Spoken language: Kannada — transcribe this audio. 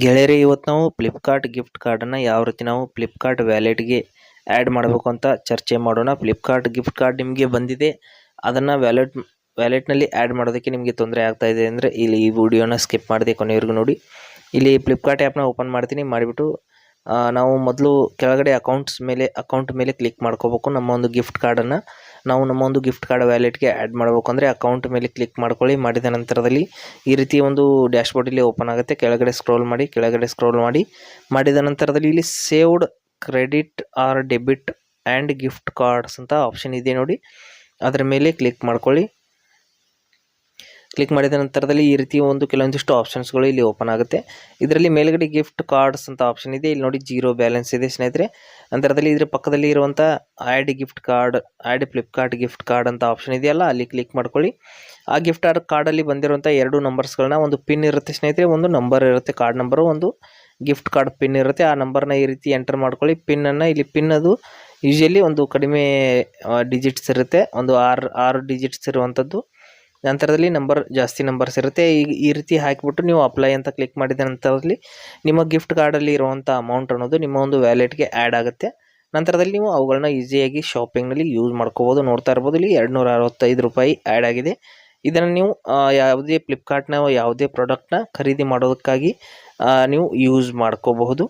ಗೆಳೆಯರೇ, ಇವತ್ತು ನಾವು ಫ್ಲಿಪ್ಕಾರ್ಟ್ ಗಿಫ್ಟ್ ಕಾರ್ಡನ್ನು ಯಾವ ರೀತಿ ನಾವು ಫ್ಲಿಪ್ಕಾರ್ಟ್ ವ್ಯಾಲೆಟ್ಗೆ ಆ್ಯಡ್ ಮಾಡಬೇಕು ಅಂತ ಚರ್ಚೆ ಮಾಡೋಣ. ಫ್ಲಿಪ್ಕಾರ್ಟ್ ಗಿಫ್ಟ್ ಕಾರ್ಡ್ ನಿಮಗೆ ಬಂದಿದೆ. ಅದನ್ನು ವ್ಯಾಲೆಟ್ ವ್ಯಾಲೆಟ್ನಲ್ಲಿ ಆ್ಯಡ್ ಮಾಡೋದಕ್ಕೆ ನಿಮಗೆ ತೊಂದರೆ ಆಗ್ತಾ ಇದೆ ಅಂದರೆ ಇಲ್ಲಿ ಈ ವಿಡಿಯೋನ ಸ್ಕಿಪ್ ಮಾಡಿದೆ ಕೊನೆಯವರೆಗೂ ನೋಡಿ. ಇಲ್ಲಿ ಫ್ಲಿಪ್ಕಾರ್ಟ್ ಆ್ಯಪ್ನ ಓಪನ್ ಮಾಡ್ತೀನಿ. ಮಾಡಿಬಿಟ್ಟು ನಾವು ಮೊದಲು ಕೆಳಗಡೆ ಅಕೌಂಟ್ಸ್ ಮೇಲೆ ಅಕೌಂಟ್ ಮೇಲೆ ಕ್ಲಿಕ್ ಮಾಡ್ಕೋಬೇಕು. ನಮ್ಮ ಒಂದು ಗಿಫ್ಟ್ ಕಾರ್ಡನ್ನು ನಾವು ನಮ್ಮ ಒಂದು ಗಿಫ್ಟ್ ಕಾರ್ಡ್ ವ್ಯಾಲೆಟ್ಗೆ ಆ್ಯಡ್ ಮಾಡಬೇಕು ಅಂದರೆ ಅಕೌಂಟ್ ಮೇಲೆ ಕ್ಲಿಕ್ ಮಾಡ್ಕೊಳ್ಳಿ. ಮಾಡಿದ ನಂತರದಲ್ಲಿ ಈ ರೀತಿ ಒಂದು ಡ್ಯಾಶ್ಬೋರ್ಡ್ ಇಲ್ಲಿ ಓಪನ್ ಆಗುತ್ತೆ. ಕೆಳಗಡೆ ಸ್ಕ್ರೋಲ್ ಮಾಡಿ, ಕೆಳಗಡೆ ಸ್ಕ್ರೋಲ್ ಮಾಡಿ. ಮಾಡಿದ ನಂತರದಲ್ಲಿ ಇಲ್ಲಿ saved credit or debit and gift cards ಅಂತ ಆಪ್ಷನ್ ಇದೆ ನೋಡಿ. ಅದರ ಮೇಲೆ ಕ್ಲಿಕ್ ಮಾಡ್ಕೊಳ್ಳಿ. ಕ್ಲಿಕ್ ಮಾಡಿದ ನಂತರದಲ್ಲಿ ಈ ರೀತಿ ಒಂದು ಕೆಲವೊಂದಿಷ್ಟು ಆಪ್ಷನ್ಸ್ಗಳು ಇಲ್ಲಿ ಓಪನ್ ಆಗುತ್ತೆ. ಇದರಲ್ಲಿ ಮೇಲ್ಗಡೆ ಗಿಫ್ಟ್ ಕಾರ್ಡ್ಸ್ ಅಂತ ಆಪ್ಷನ್ ಇದೆ. ಇಲ್ಲಿ ನೋಡಿ ಜೀರೋ ಬ್ಯಾಲೆನ್ಸ್ ಇದೆ ಸ್ನೇಹಿತರೆ. ನಂತರದಲ್ಲಿ ಇದರ ಪಕ್ಕದಲ್ಲಿ ಇರುವಂಥ add gift card add Flipkart gift card ಅಂತ ಆಪ್ಷನ್ ಇದೆಯಲ್ಲ, ಅಲ್ಲಿ ಕ್ಲಿಕ್ ಮಾಡ್ಕೊಳ್ಳಿ. ಆ ಗಿಫ್ಟ್ ಕಾರ್ಡಲ್ಲಿ ಬಂದಿರುವಂಥ ಎರಡು ನಂಬರ್ಸ್ಗಳನ್ನ ಒಂದು ಪಿನ್ ಇರುತ್ತೆ ಸ್ನೇಹಿತರೆ, ಒಂದು ನಂಬರ್ ಇರುತ್ತೆ ಕಾರ್ಡ್ ನಂಬರು ಒಂದು ಗಿಫ್ಟ್ ಕಾರ್ಡ್ ಪಿನ್ ಇರುತ್ತೆ. ಆ ನಂಬರ್ನ ಈ ರೀತಿ ಎಂಟರ್ ಮಾಡ್ಕೊಳ್ಳಿ. ಪಿನ್ನನ್ನು ಇಲ್ಲಿ ಪಿನ್ ಅದು ಯೂಶಲಿ ಒಂದು ಕಡಿಮೆ ಡಿಜಿಟ್ಸ್ ಇರುತ್ತೆ. ಒಂದು ಆರು ಆರು ಡಿಜಿಟ್ಸ್ ಇರುವಂಥದ್ದು ನಂತರದಲ್ಲಿ ನಂಬರ್ ಜಾಸ್ತಿ ನಂಬರ್ಸ್ ಇರುತ್ತೆ. ಈ ಈ ರೀತಿ ಹಾಕಿಬಿಟ್ಟು ನೀವು ಅಪ್ಲೈ ಅಂತ ಕ್ಲಿಕ್ ಮಾಡಿದ ನಂತರದಲ್ಲಿ ನಿಮ್ಮ ಗಿಫ್ಟ್ ಕಾರ್ಡಲ್ಲಿ ಇರುವಂಥ ಅಮೌಂಟ್ ಅನ್ನೋದು ನಿಮ್ಮ ಒಂದು ವ್ಯಾಲೆಟ್ಗೆ ಆ್ಯಡ್ ಆಗುತ್ತೆ. ನಂತರದಲ್ಲಿ ನೀವು ಅವುಗಳನ್ನ ಈಸಿಯಾಗಿ ಶಾಪಿಂಗ್ನಲ್ಲಿ ಯೂಸ್ ಮಾಡ್ಕೋಬೋದು. ನೋಡ್ತಾ ಇರ್ಬೋದು, ಇಲ್ಲಿ ಎರಡು ನೂರ ಅರವತ್ತೈದು ರೂಪಾಯಿ ಆ್ಯಡ್ ಆಗಿದೆ. ಇದನ್ನು ನೀವು ಯಾವುದೇ ಫ್ಲಿಪ್ಕಾರ್ಟ್ನ ಯಾವುದೇ ಪ್ರಾಡಕ್ಟ್ನ ಖರೀದಿ ಮಾಡೋದಕ್ಕಾಗಿ ನೀವು ಯೂಸ್ ಮಾಡ್ಕೋಬಹುದು.